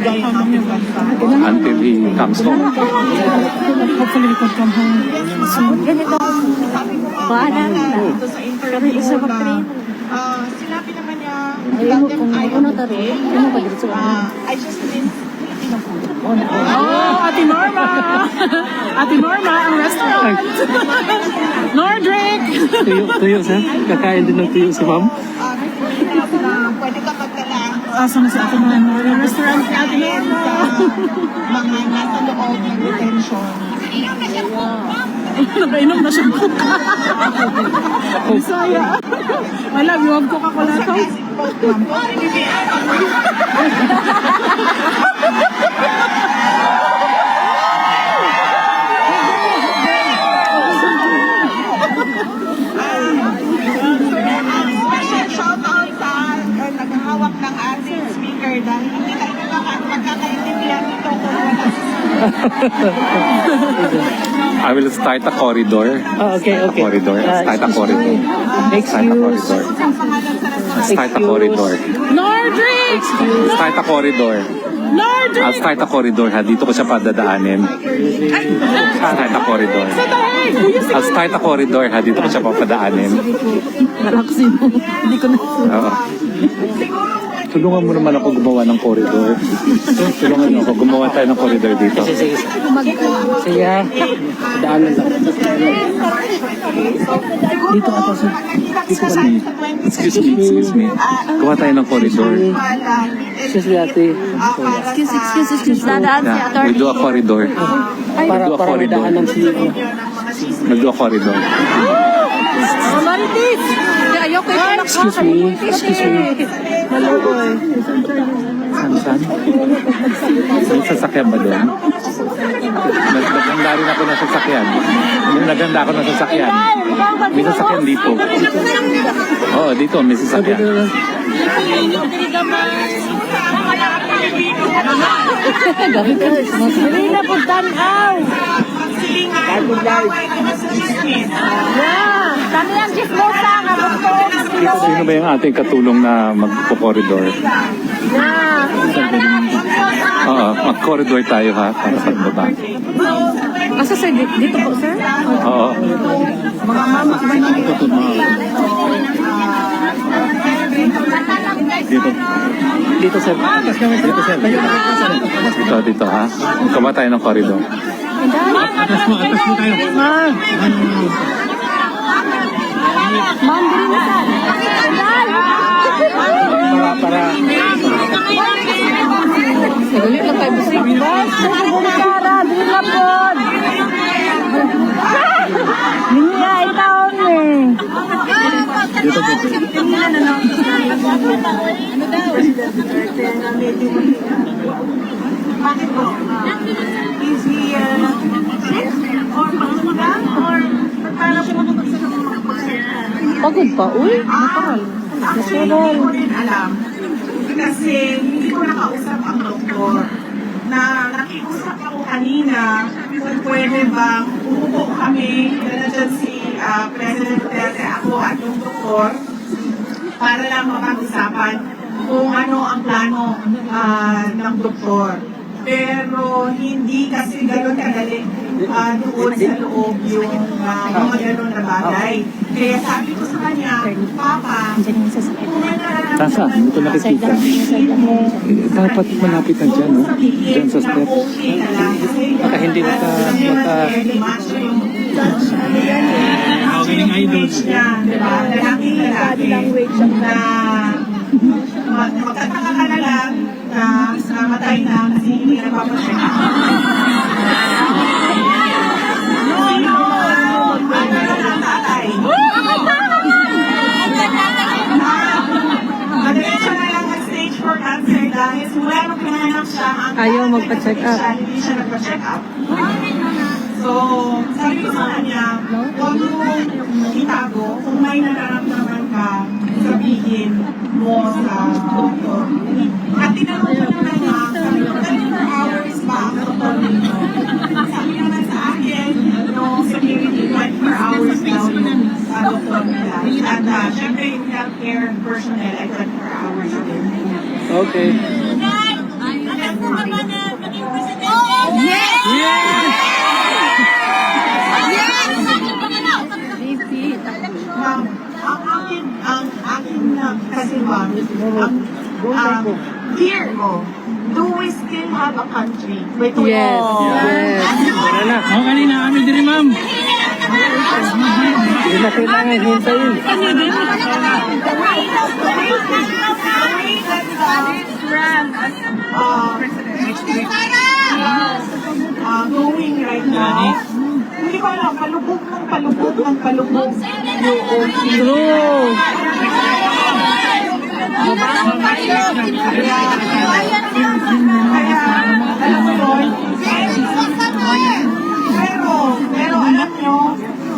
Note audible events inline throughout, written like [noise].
until he comes home. Hopefully he could come home soon. Ganito. Bahala na. Ah, naman niya, Ayaw mo ano. Ano pa dito sa Ah, I just didn't Oh, Ate Norma! Ate Norma, ang restaurant! Nordrick! Tuyo, tuyo sir? Kakain din ng tuyo si ma'am? ah, na pwede ka magdala Asa na si Ate? Ang restaurant ni Ate Norma! [laughs] mga nasa loob ng detention. Nagainom na siya coca. [laughs] Bisaya. Wala, biwag Coca-Cola to. Special [laughs] I will start a corridor. Oh, okay, Start a okay. corridor. Uh, Start a corridor. Start a corridor. Start a corridor. Nordrick! Start a corridor. I'll Nordrick! start a corridor ha. Dito ko siya padadaanin. Start a corridor. I'll start a corridor ha. Dito ko siya papadaanin. Relaxin mo. Hindi ko na. Oo. Tulungan mo naman ako gumawa ng corridor. Tulungan mo ako gumawa tayo ng corridor dito. Sige, sige. Sige ha. Daanan lang. Dito ata sir. Excuse me. Excuse me. Excuse me. Gawa tayo ng corridor. Excuse me ate. Excuse, excuse, excuse. Dadaan si Yeah, we attorney. do a corridor. Para, Do a para may corridor. daanan si... Nag-do a corridor. Oh, Maritis! Ayoko na Excuse me. Excuse me. San, san? May sasakyan ba doon? Nag- Naghanda rin ako ng sasakyan. Naghanda ako ng sasakyan. May sasakyan dito. Oo, dito may sasakyan. Dili na po tanaw. Yeah. Tani Sino ba yung ating katulong na magpo-corridor? Oo, mag-corridor tayo ha, para pagbaba. Asa sir, Di- dito po sir? Oo. Dito, Dito sir. Dito sir. dito, dito ha. Gawa tayo ng corridor. Ma'am, dili na sir. Para, para. Dili lang kayo busing. Boss, dili Sara, dili na po. Niya itaon eh. Dito, dito. Bakit po? Is he uh, sick? Or pangamulan? Or paano siya makapagsalita ng makapagsalita? Pagod pa, uy. Ah, actually, hindi ko rin alam. Kasi hindi ko nakausap ang doktor na nakiusap ako kanina kung pwede bang umupo kami na dyan si ah, President Duterte, ako at yung doktor para lang mapag-usapan kung ano ang plano ah, ng doktor. Pero hindi kasi gano'n kadali ah, doon sa loob yung ah, mga gano'n na bagay. Kaya sabi ko sa kanya, Papa, kung may nararamdaman Tasa, hindi ko nakikita. Eh, Dapat malapit na dyan, no? Dyan sa step. Baka hindi maka... maka Magaling idols. Niya, diba? Lalaking lalaki na mag- magtataka ka na lang na namatay na kasi hindi na papacheck Ayaw magpa-check up. Hindi siya nagpa-check up. So, sabi ko sa kanya, huwag mo itago kung may nararamdaman ka, sabihin mo sa doktor. At tinanong ko naman niya, sabi ko, 24 hours ba ang doktor nito? Sabi naman sa akin, no, security, 24 hours daw yung sa doktor nila. At uh, syempre yung healthcare personnel ay 24 hours din. Okay. Um, fear mo, do we still have a country? Wait. Yes. Yes. Oh, kanina kami diri, ma'am. Hindi na kailangan hintayin. uh, going right now. Hindi ko alam, palubog ng palubog ng palubog. True mo yun, pero, pero alam nyo,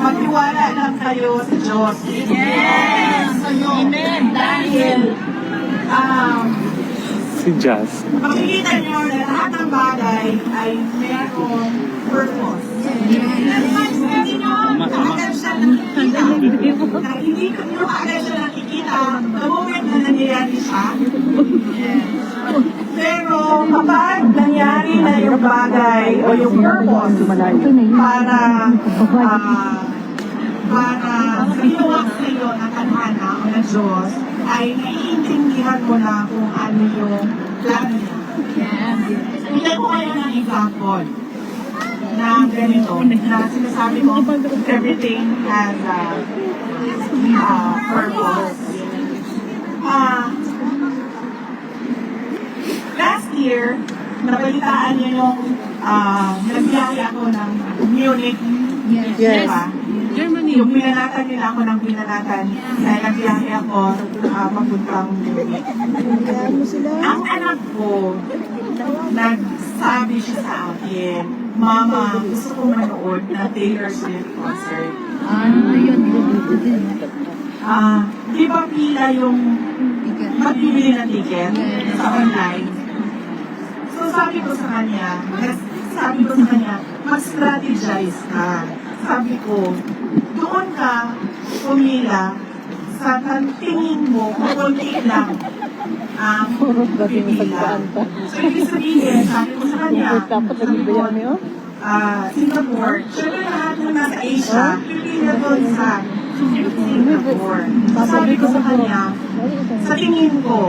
magtiwala lang kayo sa Diyos. Yes! Amen! Dahil, um, Si Jazz. makikita nyo na lahat ng bagay ay mayroong purpose. Hindi nyo agad siya nakikita. Na hindi ko nyo agad siya nangyari na yung bagay o yung purpose para ah, para sa inuwak sa iyo ng kanhana o ng Diyos, ay naiintindihan mo na kung ano yung plano niya. Bigyan ko kayo ng example na ganito, na sinasabi ko, everything has a uh, purpose. Ah, last year, nabalitaan niyo yung uh, nagbiyahe ako ng Munich, Yes. diba? Germany. Yung pinanatan nila ako ng pinanatan dahil nagbiyahe ako uh, papuntang Munich. Ang anak ko, nagsabi siya sa akin, Mama, gusto ko manood ng Taylor Swift concert. Ah, di ba pila yung magbibili ng ticket sa online? Sabi ko sa kanya, sabi ko sa kanya, mag-strategize ka. Sabi ko, doon ka pumila sa tingin mo kung konti lang ang pipila. So ibig sabihin, sabi ko sa kanya, sabi ko, ah, Singapore, syempre lahat ng nasa Asia, pipila doon sa Singapore. Sabi ko sa kanya, sa tingin ko,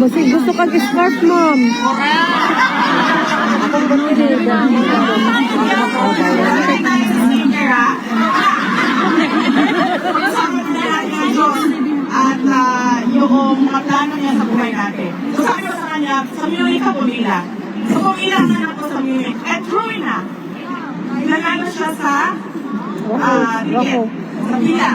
Basta gusto kang scarf, ma'am. Akong ganun At ah, yung mga plano niya sa buhay natin. So sabi ko sa kanya, sa Munich ka pumila. So pumila na ako sa Munich. And true na. Nanalo siya sa ah, ticket. Sa pila.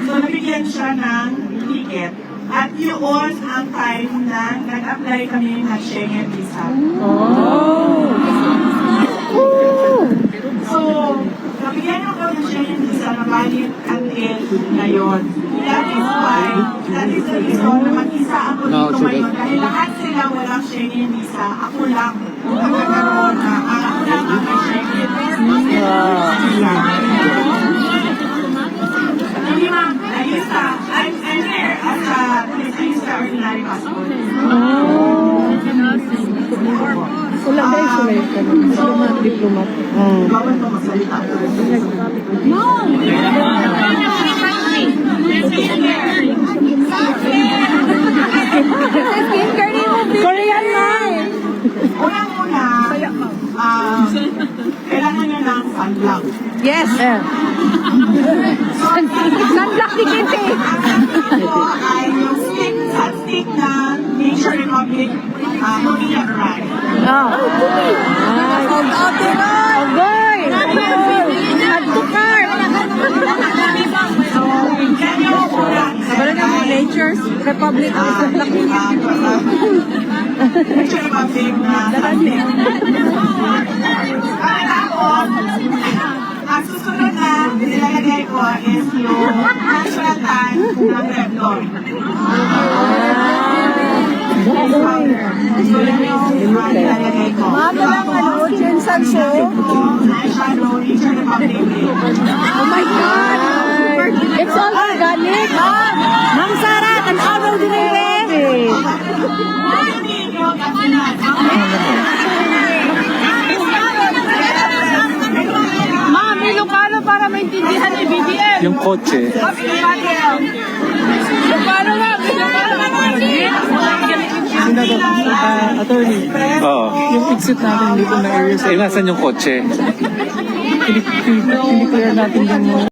So nabigyan siya ng ticket. At yun ang time na nag-apply kami ng Schengen visa. So, nabigyan ako ng Schengen visa na valid until ngayon. That is why, that is the reason na mag-isa ako No, dito sige. ngayon. Dahil lahat sila walang Schengen visa. Ako lang ang nagkaroon na, ah, ako lang ang Schengen visa. Ordinary passport. Wala guys, wala yung ganun. Diplomat, diplomat. Bawal pa magsalita. Korean na! Unang-una, ah, kailangan nyo ng sunblock. Yes! Sunblock ni Kitty! Ang ko ay yung Republic uh, Mobile Brand. Oh. Ay! Agoy! Add to cart! So, yan yung unang Wala na mo Nature's Republic of Sunblock ni Nature Republic na. At tapos, ang susunod na nilalagay ko is yung natural tan ng Revlon. Lang ano. Oh my God! It's all organic. Ma'am Sarah, tanaw din yung baby. Ma'am, Ilocano para maintindihan ni BBM. Yung kotse, Ilocano nga, Ilocano nga. Senator, uh, attorney, oo. yung exit natin dito na area Eh, nasan yung kotse? Hindi clear natin yung